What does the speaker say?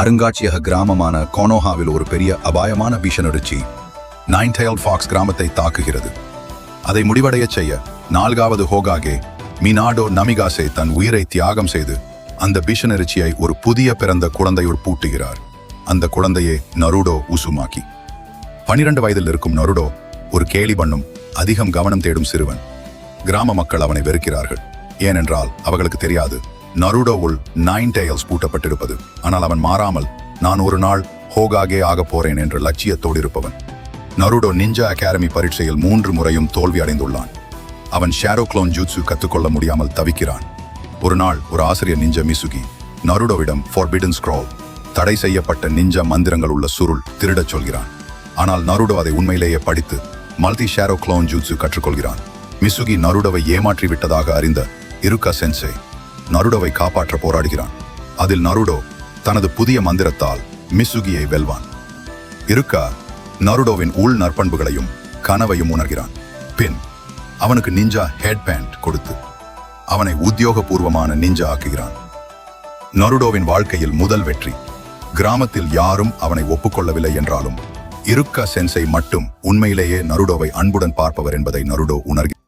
அருங்காட்சியக கிராமமான கோனோஹாவில் ஒரு பெரிய அபாயமான பீஷணரிச்சி நைன் ஃபாக்ஸ் கிராமத்தை தாக்குகிறது. அதை முடிவடையச் செய்ய நான்காவது ஹோகாகே மினாடோ நமிகாசே தன் உயிரை தியாகம் செய்து அந்த பீஷணரிச்சியை ஒரு புதிய பிறந்த குழந்தையோடு பூட்டுகிறார். அந்த குழந்தையே நருடோ உசுமாக்கி. பனிரெண்டு வயதில் இருக்கும் நருடோ ஒரு கேலி பண்ணும் அதிகம் கவனம் தேடும் சிறுவன். கிராம மக்கள் அவனை வெறுக்கிறார்கள். ஏனென்றால் அவர்களுக்கு தெரியாது நருடோவுள் நைன் டெயல்ஸ் பூட்டப்பட்டிருப்பது. ஆனால் அவன் மாறாமல் நான் ஒரு நாள் ஹோகாகே ஆகப் போறேன் என்ற லட்சியத்தோடு இருப்பவன். நருடோ நிஞ்சா அகாடமி பரீட்சையில் மூன்று முறையும் தோல்வி அடைந்துள்ளான். அவன் ஷேரோ க்ளோன் கற்றுக்கொள்ள முடியாமல் தவிக்கிறான். ஒரு நாள் ஒரு ஆசிரியர் நிஞ்ச மிசுகி நருடோவிடம் ஃபார்பிடன் ஸ்க்ரால் தடை செய்யப்பட்ட நிஞ்ச மந்திரங்கள் உள்ள சுருள் திருடச் சொல்கிறான். ஆனால் நருடோ அதை உண்மையிலேயே படித்து மல்டி ஷேரோ க்ளோன் ஜூட்ஸு கற்றுக்கொள்கிறான். மிசுகி நருடோவை ஏமாற்றி விட்டதாக அறிந்த இருக்கா சென்சே நருடோவை காப்பாற்ற போராடுகிறான். அதில் நருடோ தனது புதிய மந்திரத்தால் மிசுகியை வெல்வான். இருக்கா நருடோவின் உள் நற்பண்புகளையும் கனவையும் உணர்கிறான். பின் அவனுக்கு நிஞ்சா ஹெட் பேண்ட் கொடுத்து அவனை உத்தியோகபூர்வமான நிஞ்சா ஆக்குகிறான். நருடோவின் வாழ்க்கையில் முதல் வெற்றி கிராமத்தில் யாரும் அவனை ஒப்புக்கொள்ளவில்லை என்றாலும் இருக்கா சென்சை மட்டும் உண்மையிலேயே நருடோவை அன்புடன் பார்ப்பவர் என்பதை நருடோ உணர்கிறார்.